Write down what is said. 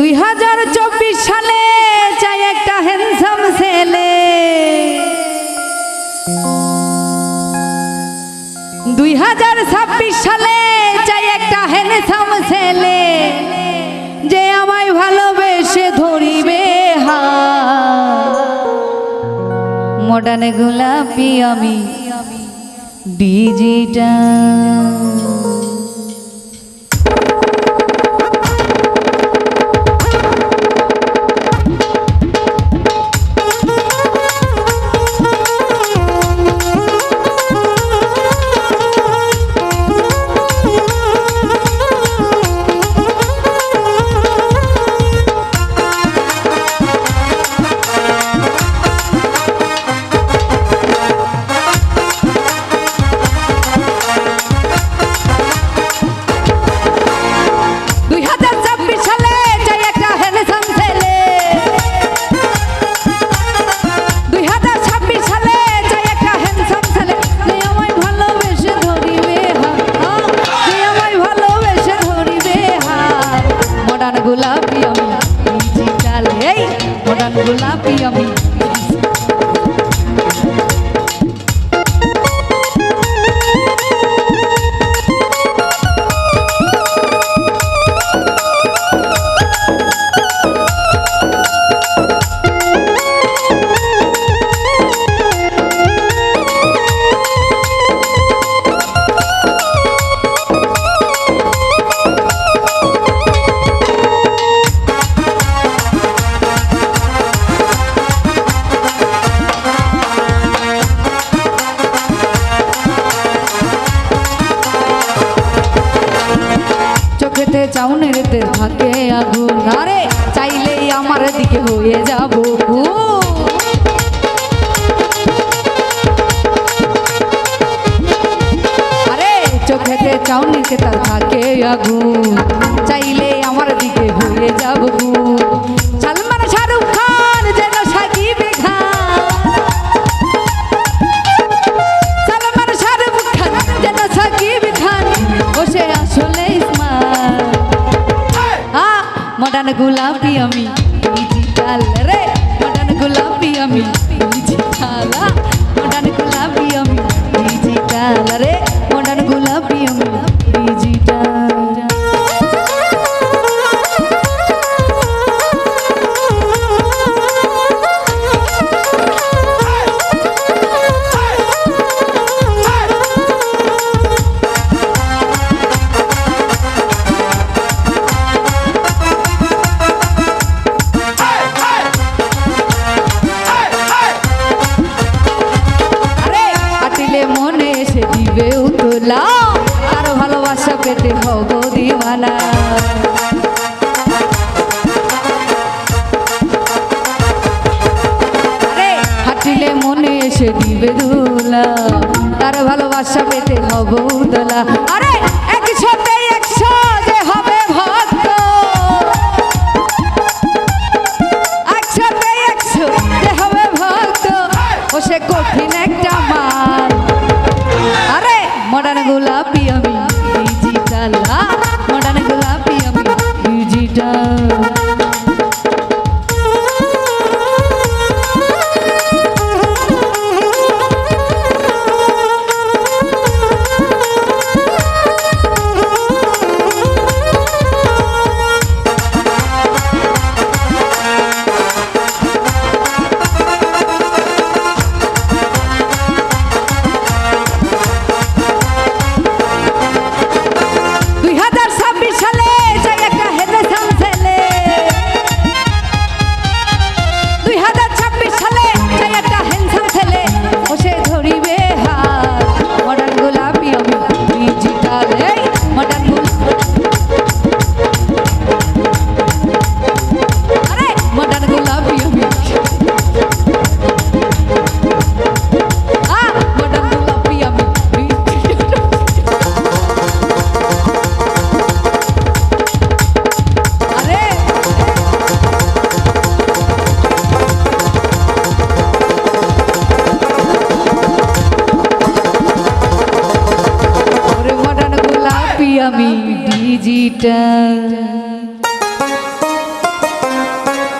দুই হাজার চব্বিশ সালে চাই একটা হ্যান্ডসাম ছেলে। দুই হাজার ছাব্বিশ সালে চাই একটা হ্যান্ডসাম ছেলে। যে আমায় ভালোবেসে ধরিবে হা মডার্ন গোলাপি আমি, ডিজিটাল। গোলাপি আমি তে থাকে আগুন। আরে, চাইলেই আমার দিকে হয়ে যাব আরে, চোখেতে চাউনিতে তার থাকে আগুন। মডার্ন গোলাপি আমি। ডিজিটাল রে মডার্ন গোলাপি আমি। উতলা আরও ভালোবাসা পেতে হব দিওয়ানা আরে, হাঁটিলে মনে এসে দিবে দুলা তার ভালোবাসা পেতে হব দোলা? আরে আমি ডিজিটাল